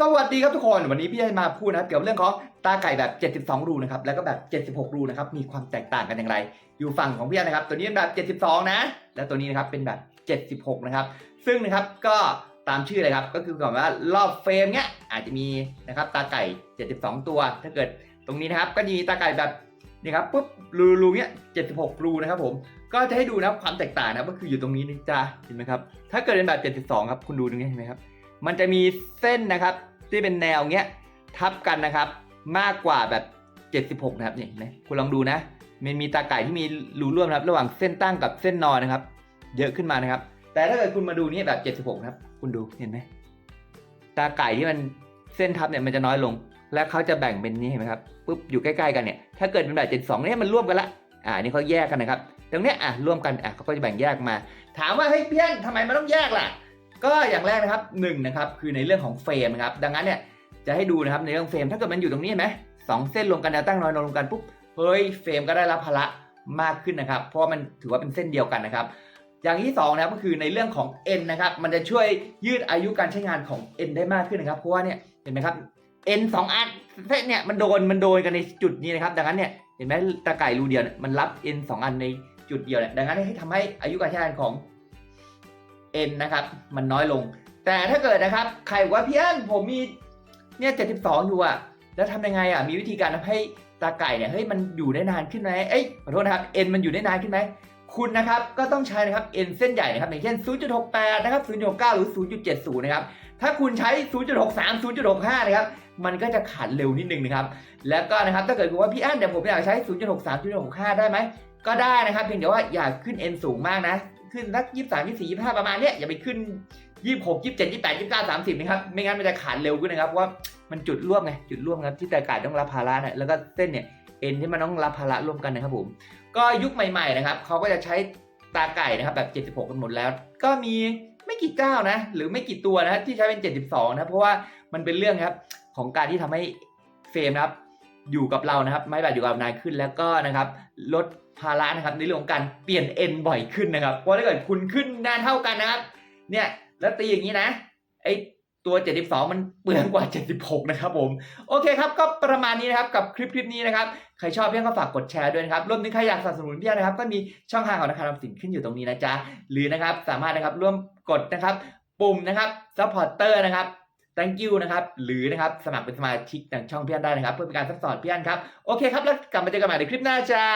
สวัสดีครับทุกคน วันนี้พี่จะมาพูดนะครับเกี่ยวกับเรื่องของตาไก่แบบ 72 รูนะครับ แล้วก็แบบ 76 รูนะครับ มีความแตกต่างกันอย่างไร อยู่ฝั่งของพี่นะครับ ตัวนี้เป็นแบบ 72 นะ แล้วตัวนี้นะครับเป็นแบบ 76 นะครับ ซึ่งนะครับก็ตามชื่อเลยครับ ก็คือก่อนว่ารอบเฟรมเนี้ยอาจจะมีนะครับตาไก่ 72 ตัว ถ้าเกิดตรงนี้นะครับก็มีตาไก่แบบนี่ครับปุ๊บรูรูเนี้ย 76 รูนะครับผม ก็จะให้ดูนะความแตกต่างนะก็คืออยู่ตรงนี้นะจ๊ะเห็นไหมครับ ถ้าเกิดเป็นแบบ 72 ครับ คุณดูตรงนี้เห็นไหมครับ มันจะมีเส้นนะครับ ที่เป็นแนวเงี้ยทับกันนะครับ มากกว่าแบบ 76 นะครับนี่นไหมคุณลองดูนะมันมีตาไก่ที่มีรูร่วมนะครับ ระหว่างเส้นตั้งกับเส้นนอนนะครับ เยอะขึ้นมานะครับ แต่ถ้าเกิดคุณมาดูนี่แบบ 76 นะครับ คุณดูเห็นไหมตาไก่ที่มันเส้นทับเนี่ยมันจะน้อยลง และเขาจะแบ่งเป็นนี้เห็นไหมครับปุ๊บอยู่ใกล้ๆกันเนี่ยถ้าเกิดเป็นแบบ72เนี่ยมันร่วมกันละอ่านี่เขาแยกกันนะครับ ตรงเนี้ยอะร่วมกันอะเขาก็จะแบ่งแยกมา ถามว่าเฮ้ยเพี้ยนทำไมมันต้องแยกล่ะ ก็อย่างแรกนะครับหนึ่งนะครับคือในเรื่องของเฟรมนะครับดังนั้นเนี่ยจะให้ดูนะครับในเรื่องเฟรมถ้าเกิดมันอยู่ตรงนี้ไหมสองเส้นรวมกันแนวตั้งน้อยรวมกันปุ๊บเฮ้ยเฟรมก็ได้รับภาระมากขึ้นนะครับ เพราะมันถือว่าเป็นเส้นเดียวกันนะครับ อย่างที่สองนะครับก็คือในเรื่องของ N นะครับมันจะช่วยยืดอายุการใช้งานของ N ได้มากขึ้นนะครับเพราะว่าเนี่ยเห็นไหมครับ N สองอันเส้นเนี่ยมันโดนมันโดนกันในจุดนี้นะครับ ดังนั้นเนี่ยเห็นไหมตะไก่รูเดียวเนี่ยมันรับ N สองอันในจุดเดียวเนี่ยดังนั้นให้ทำให้อายุการใช้งานของ N นะครับ มันน้อยลง แต่ถ้าเกิดนะครับใครบอกว่าพี่อันผมมีเนี่ย72อยู่อะแล้วทำยังไงอะมีวิธีการทำให้ตาไก่เนี่ยเฮ้ยมันอยู่ได้นานขึ้นไหมเอ้ยขอโทษนะครับ N มันอยู่ได้นานขึ้นไหมคุณนะครับก็ต้องใช้นะครับ N เส้นใหญ่นะครับอย่างเช่น 0.68 นะครับ 0.69 หรือ 0.70 นะครับ ถ้าคุณใช้ 0.63 0.65 นะครับ มันก็จะขาดเร็วนิดนึงนะครับ แล้วก็นะครับถ้าเกิดคุณว่าพี่อั้นเดี๋ยวผมอยากใช้ 0.63 0.65 ได้ไหม ก็ได้นะครับ เพียงแต่ว่าอย่าขึ้น N สูงมากนะ ขึ้นสัก23 24 25ประมาณเนี้ยอย่าไปขึ้น26 27 28 29 30นะครับไม่งั้นมันจะขาดเร็วขึ้นนะครับว่ามันจุดร่วมไงจุดร่วมครับที่แต่กายต้องรับภาระนะแล้วก็เส้นเนี่ยเอ็นที่มันต้องรับภาระร่วมกันนะครับผมก็ยุคใหม่ๆนะครับเขาก็จะใช้ตาไก่นะครับแบบ 76 กันหมดแล้ว ก็มีไม่กี่เจ้านะ หรือไม่กี่ตัวนะที่ใช้เป็น 72 นะเพราะว่ามันเป็นเรื่องครับของการที่ทำให้เฟรมนะครับ อยู่กับเรานะครับ ไม่แบบอยู่กับเรานานขึ้นแล้วก็นะครับลดภาระนะครับในเรื่องของการเปลี่ยนเอ็นบ่อยขึ้นนะครับเพราะถ้าเกิดคุณขึ้นนานเท่ากันนะครับ เนี่ยแล้วตีอย่างนี้นะไอตัว 72 มันเปลืองกว่า 76 นะครับผม โอเคครับ ก็ประมาณนี้นะครับ กับคลิปคลิปนี้นะครับ ใครชอบพี่ก็ฝากกดแชร์ด้วยนะครับ รวมถึงใครอยากสนับสนุนพี่นะครับ ก็มีช่องทางของธนาคารออมสินขึ้นอยู่ตรงนี้นะจ๊ะ หรือนะครับ สามารถนะครับร่วมกดนะครับ ปุ่มนะครับ supporter นะครับ thank you นะครับ หรือนะครับสมัครเป็นสมาชิกทางช่องพี่อันได้นะครับ เพื่อเป็นการซัพพอนพี่อันครับ โอเคครับ แล้วกลับมาเจอกันใหม่ในคลิปหน้าจ้า